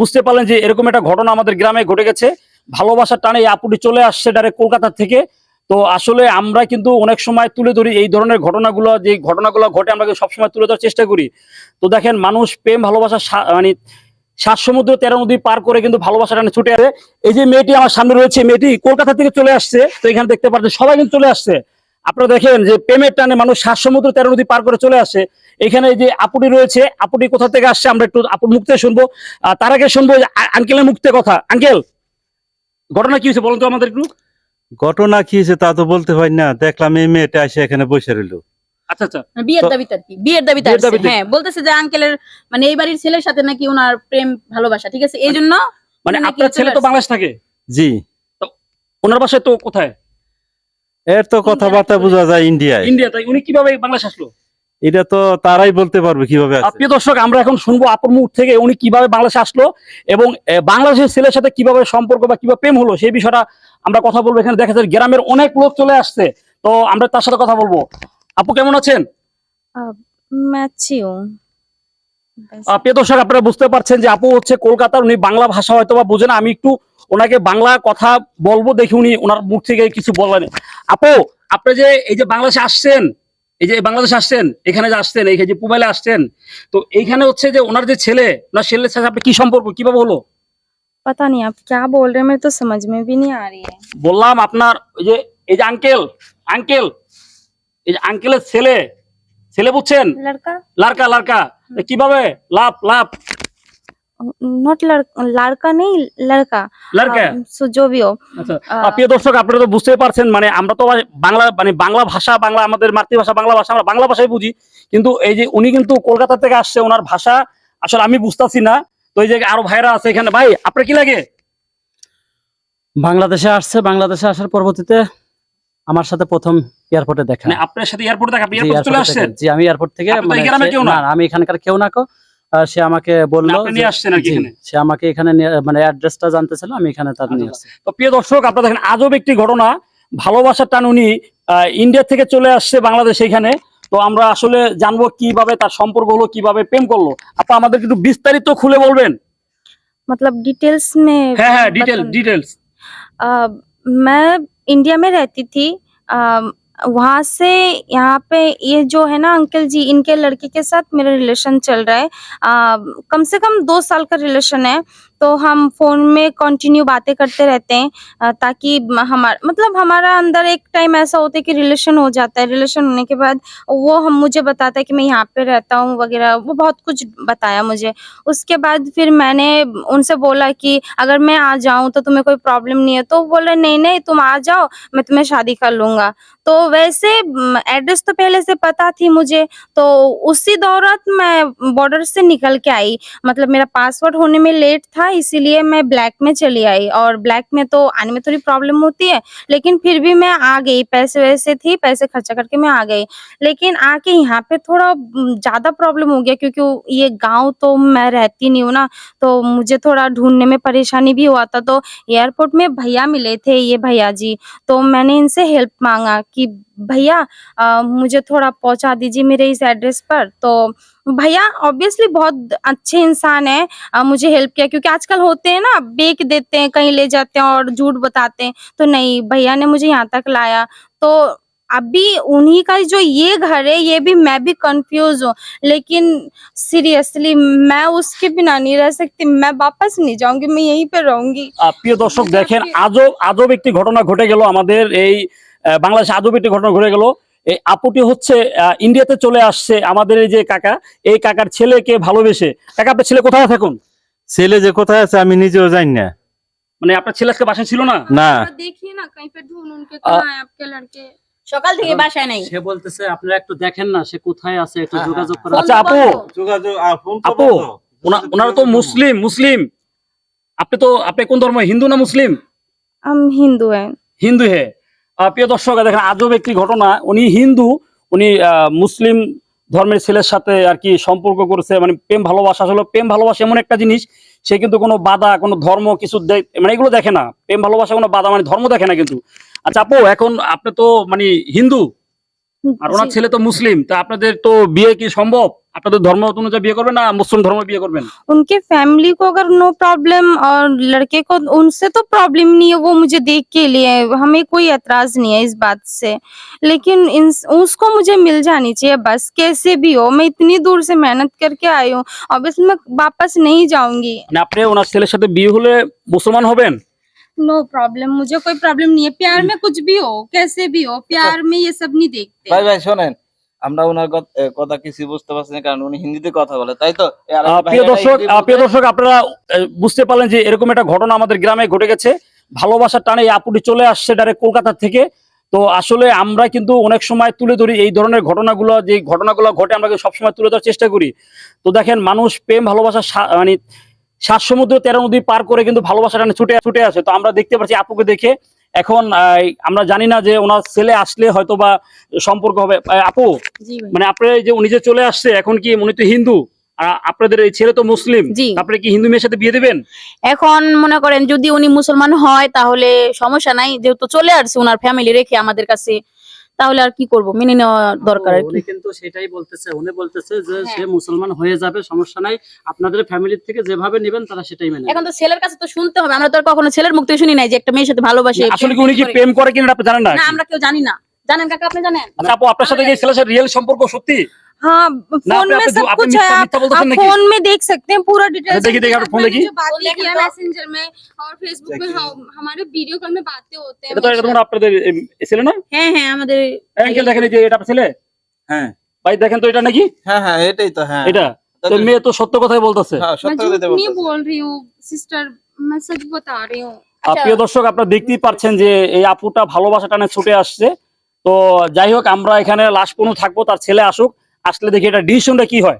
বুঝতে পারলেন যে এরকম একটা ঘটনা আমাদের গ্রামে ঘটে গেছে। ভালোবাসার টানে এই আপুটি চলে আসছে ডাইরেক্ট কলকাতা থেকে। তো আসলে আমরা কিন্তু অনেক সময় তুলে ধরি এই ধরনের ঘটনাগুলো, যে ঘটনাগুলো ঘটে আমরা কিন্তু সবসময় তুলে ধরার চেষ্টা করি। তো দেখেন, মানুষ প্রেম, ভালোবাসা মানে সাত সমুদ্র তেরো নদী পার করে কিন্তু ভালোবাসা টানে ছুটে আসে। এই যে মেয়েটি আমার সামনে রয়েছে, মেয়েটি কলকাতা থেকে চলে আসছে। তো এখানে দেখতে পাচ্ছেন, সবাই কিন্তু চলে আসছে। আপনারা দেখেন যে প্রেমের টানে মানুষ সাত সমুদ্র তেরো নদী পার করে চলে আসে। এখানে যে আপুটি রয়েছে আপুটি কোথা থেকে আসছে আমরা একটু আপুর মুক্তে শুনব। তার আগে শুনব যে আঙ্কেলের মুক্তে কথা। আঙ্কেল ঘটনা কি হয়েছে বলুন তো আমাদের একটু? ঘটনা কি হয়েছে তা তো বলতে হয় না। দেখলাম এই মেয়েটা এসে এখানে বসে রইল। আচ্ছা আচ্ছা। বিয়ের দাবিতে আর কি। বিয়ের দাবিতে হ্যাঁ বলতেছে যে আঙ্কেলের মানে এই বাড়ির ছেলের সাথে নাকি ওনার প্রেম ভালোবাসা ঠিক আছে? এই জন্য মানে উনি আপনার ছেলে তো বাংলাদেশ থাকে? জি। ওনার বাসায় তো কোথায়? এর তো কথাবার্তা বোঝা যায় ইন্ডিয়ায়। ইন্ডিয়া তাই উনি কীভাবে বাংলাদেশ আসলো? এটা তো তারাই বলতে পারবে কীভাবে প্রিয় দর্শক আমরা এখন শুনব আপন মুখ থেকে উনি কীভাবে বাংলাদেশে আসলো এবং বাংলাদেশের ছেলের সাথে কীভাবে সম্পর্ক বা কীভাবে প্রেম হলো সেই বিষয়টা আমরা কথা বলব এখানে। দেখা যায় গ্রামের অনেক লোক চলে আসছে তো আমরা তার সাথে কথা বলব। আপু কেমন আছেন? প্রিয় দর্শক আপনারা বুঝতে পারছেন যে আপু হচ্ছে কলকাতার উনি বাংলা ভাষা হয়তো বা বোঝে আমি একটু ওনাকে বাংলা কথা বলব দেখি উনি ওনার মুখ থেকে কিছু বলেন আপু আপনি যে এই যে বাংলাদেশে আসছেন এই যে বাংলাদেশে আসছেন এখানে যে আসছেন এই যে পুবাইলে আসছেন তো এইখানে হচ্ছে যে ওনার যে ছেলে ওনার ছেলের সাথে আপনি কি সম্পর্ক কিভাবে হলো पता नहीं आप क्या बोल रहे हैं मेरे तो समझ में भी नहीं आ रही है বললাম আপনার ওই যে এই যে আঙ্কেল আঙ্কেল এই যে আঙ্কেলের ছেলে ছেলে বুঝছেন लड़का লারকা লারকা কিভাবে লাভ লাভ নট নেই সো আচ্ছা। দর্শক আপনারা তো বুঝতে পারছেন মানে আমরা তো বাংলা মানে বাংলা ভাষা বাংলা আমাদের মাতৃভাষা বাংলা ভাষা আমরা বাংলা ভাষায় বুঝি। কিন্তু এই যে উনি কিন্তু কলকাতা থেকে আসছে ওনার ভাষা আসলে আমি বুঝতাছি না। তো এই যে আরও ভাইরা আছে এখানে ভাই আপনার কি লাগে? বাংলাদেশে আসছে বাংলাদেশে আসার পরবর্তীতে আমার সাথে প্রথম এয়ারপোর্টে দেখা। মানে আপনার সাথে এয়ারপোর্টে দেখা আপনি এয়ারপোর্টে চলে আসছেন? জি আমি এয়ারপোর্ট থেকে মানে আমি এখানকার কেউ না কো। সে আমাকে বললো আপনি নিয়ে যে- আসছেন আর কি জি, এখানে? সে আমাকে এখানে নিয়ে- মানে অ্যাড্রেসটা জানতে ছিল আমি এখানে তার নিয়ে আচ্ছা, আসছি তো প্রিয় দর্শক আপনারা দেখেন আজব একটি ঘটনা ভালোবাসার টান উনি আহ, ইন্ডিয়া থেকে চলে আসছে বাংলাদেশ এখানে তো আমরা আসলে জানবো কিভাবে তার সম্পর্ক হলো কিভাবে প্রেম করলো আপা আমাদের একটু বিস্তারিত খুলে বলবেন मतलब डिटेल्स में হ্যাঁ হ্যাঁ ডিটেল बता- ডিটেলস अ, मैं इंडिया में रहती थी वहाँ से यहाँ पे ये जो है ना अंकल जी इनके लड़के के साथ मेरा रिलेशन चल रहा है। आ, कम से कम दो साल का रिलेशन है। तो हम फ़ोन में कंटिन्यू बातें करते रहते हैं ताकि हमारा मतलब हमारा अंदर एक टाइम ऐसा होता है कि रिलेशन हो जाता है। रिलेशन होने के बाद वो हम, मुझे बताता है कि मैं यहाँ पे रहता हूँ वगैरह। वो बहुत कुछ बताया मुझे। उसके बाद फिर मैंने उनसे बोला कि अगर मैं आ जाऊँ तो तुम्हें कोई प्रॉब्लम नहीं है। तो बोले, नहीं नहीं, तुम आ जाओ, मैं तुम्हें शादी कर लूँगा। तो वैसे एड्रेस तो पहले से पता थी मुझे। तो उसी दौरान मैं बॉर्डर से निकल के आई। मतलब मेरा पासवर्ड होने में लेट था इसीलिए मैं ब्लैक में चली आई। और ब्लैक में तो आने में थोड़ी प्रॉब्लम होती है, लेकिन फिर भी मैं आ गई। पैसे वैसे थी, पैसे खर्चा करके मैं आ गई। लेकिन आके यहाँ पे थोड़ा ज़्यादा प्रॉब्लम हो गया, क्योंकि ये गाँव तो मैं रहती नहीं हूँ ना तो मुझे थोड़ा ढूँढने में परेशानी भी हुआ था। तो एयरपोर्ट में भैया मिले थे, ये भैया जी। तो मैंने इनसे हेल्प मांगा कि भैया अ, मुझे थोड़ा पहुंचा दीजिए मेरे इस एड्रेस पर तो भैया ऑब्वियसली बहुत अच्छे इंसान है अ, मुझे हेल्प किया क्योंकि आजकल होते हैं ना बेच देते हैं कहीं ले जाते हैं और झूठ बताते हैं तो नहीं भैया ने मुझे यहाँ तक लाया तो अभी उन्हीं का जो ये घर है ये भी मैं भी कंफ्यूज हूँ लेकिन सीरियसली मैं उसके बिना नहीं रह सकती मैं वापस नहीं जाऊंगी मैं यहीं पे रहूंगी আহ, প্রিয় দর্শক দেখেন আজব আজব একটি ঘটনা ঘটে গেল আমাদের এই আহ, বাংলাদেশে আজব একটি ঘটনা ঘুরে গেল। এই আপুটি হচ্ছে ইন্ডিয়াতে চলে আসছে আমাদের এই যে কাকা। এই কাকার ছেলেকে ভালোবেসে। কাকা আপনার ছেলে কোথায় থাকুন ছেলে যে কোথায় আছে আমি নিজেও জানি না। মানে আপনার ছেলে আজকে বাসায় ছিল না? দেখি না সকাল থেকে বাসায় সে বলতেছে আপনারা একটু দেখেন না সে কোথায় আছে একটু হ্যাঁ, হ্যাঁ। যোগাযোগ আচ্ছা, আপু। যোগাযোগ আপু তো মুসলিম মুসলিম। আপনি তো আপনি কোন ধর্ম হিন্দু না মুসলিম? হিন্দু হ্যাঁ হিন্দু হ্যাঁ প্রিয় দর্শক, দেখেন আজব একটি ঘটনা। উনি হিন্দু, উনি মুসলিম ধর্মের ছেলের সাথে আর কি সম্পর্ক করেছে মানে প্রেম ভালোবাসা। আসলে প্রেম ভালোবাসা এমন একটা জিনিস, সে কিন্তু কোনো বাধা, কোনো ধর্ম কিছু মানে এগুলো দেখে না। প্রেম ভালোবাসা কোনো বাধা মানে ধর্ম দেখে না কিন্তু। আচ্ছা আপু, এখন আপনি তো মানে হিন্দু আর ওনার जी। ছেলে তো মুসলিম তা আপনাদের তো বিয়ে কি সম্ভব আপনাদের ধর্ম অনুযায়ী বিয়ে করবেন না মুসলিম ধর্ম বিয়ে করবেন उनके फैमिली को अगर नो प्रॉब्लम और लड़के को उनसे तो प्रॉब्लम नहीं है वो मुझे देख के लिए हमें कोई एतराज नहीं है इस बात से लेकिन इन, उसको मुझे मिल जानी चाहिए बस कैसे भी हो मैं इतनी दूर से मेहनत करके आई हूँ ऑब्वियसली मैं वापस नहीं जाऊंगी মানে আপনি ওনার ছেলের সাথে বিয়ে হলে মুসলমান হবেন नो प्रॉब्लम मुझे कोई प्रॉब्लम नहीं है प्यार में कुछ भी हो कैसे भी हो प्यार में ये सब नहीं देखते ভাই ভাই শোনেন আমরা ওনার কত- এ, কথা কিছু বুঝতে পারছি না কারণ উনি হিন্দিতে কথা বলে তাই তো এই আরেকটা আহ, ভাই প্রিয় এটা দর্শক হিন্দি আহ, প্রিয় বলতে- দর্শক আপনারা আহ, বুঝতে পারলেন যে এরকম একটা ঘটনা আমাদের গ্রামে ঘটে গেছে ভালোবাসার টানে এই আপুটি চলে আসছে ডাইরেক্ট কলকাতা থেকে তো আসলে আমরা কিন্তু অনেক সময় তুলে ধরি এই ধরনের ঘটনাগুলো যে ঘটনাগুলো ঘটে আমরা কিন্তু সবসময় তুলে ধরার চেষ্টা করি তো দেখেন মানুষ প্রেম ভালোবাসা সা- মানে সাত সমুদ্র তেরো নদী পার করে কিন্তু ভালোবাসা টানে ছুটে ছুটে আসে। তো আমরা দেখতে পাচ্ছি আপুকে দেখে। এখন আমরা জানি না যে ওনার ছেলে আসলে হয়তো বা সম্পর্ক হবে। আপু? মানে আপনি যে উনি যে চলে আসছে এখন কি উনি তো হিন্দু? আপনাদের এই ছেলে তো মুসলিম। আপনি কি হিন্দু মেয়ের সাথে বিয়ে দেবেন? এখন মনে করেন যদি উনি মুসলমান হয় তাহলে সমস্যা নাই। যেহেতু চলে আসছে ওনার ফ্যামিলি রেখে আমাদের কাছে। তাহলে আর কি করব? মেনে নেওয়া দরকার আর কি। কিন্তু সেটাই বলতেছে উনি বলতেছে যে সে মুসলমান হয়ে যাবে সমস্যা নাই। আপনাদের ফ্যামিলি থেকে যেভাবে নেবেন তারা সেটাই মেনে এখন তো ছেলের কাছে তো শুনতে হবে আমরা তো কখনো ছেলের মুখ থেকে শুনি নাই যে একটা মেয়ের সাথে ভালোবাসে আসলে কি উনি কি প্রেম করে কিনা আপনি জানেন না। না আমরা কেউ জানি না। জানেন কাকা আপনি জানেন আচ্ছা আপু আপনার সাথে কি এই ছেলের সাথে রিয়েল সম্পর্ক সত্যি हाँ ना, फोन आपने- में आपने सब जो- कुछ आपने है मिथ्या- आप, मिथ्या बोलते आप थे ना कि- फोन में देख सकते हैं पूरा डिटेल्स देखिए, देखिए, आपने फोन देखी? बात फोन की है देखा तो- मैसेंजर में और फेसबुक में हम- हमारे वीडियो कॉल में बातें होते हैं এটা তো এটা তোমার আপনাদের এম, এ ছেলে না হ্যাঁ হ্যাঁ আমাদের অ্যাঙ্কেল দেখেন এই যে এটা আপনার ছেলে হ্যাঁ ভাই দেখেন তো এটা নাকি হ্যাঁ হ্যাঁ এটাই তো হ্যাঁ এটা তো মেয়ে তো সত্য কথাই বলতেছে হ্যাঁ मैं সত্য झूठ কথা नहीं বলতেছে। बोल रही हूँ सिस्टर मैं सच बता रही हूँ আর প্রিয় দর্শক আপনারা দেখতেই পাচ্ছেন যে এই আপুটা ভালোবাসা টানে ছুটে আসছে তো যাই হোক, আমরা এখানে লাশ কোনো থাকব, তার ছেলে আসুক। আসলে দেখি এটা ডিসিশনটা কি হয়।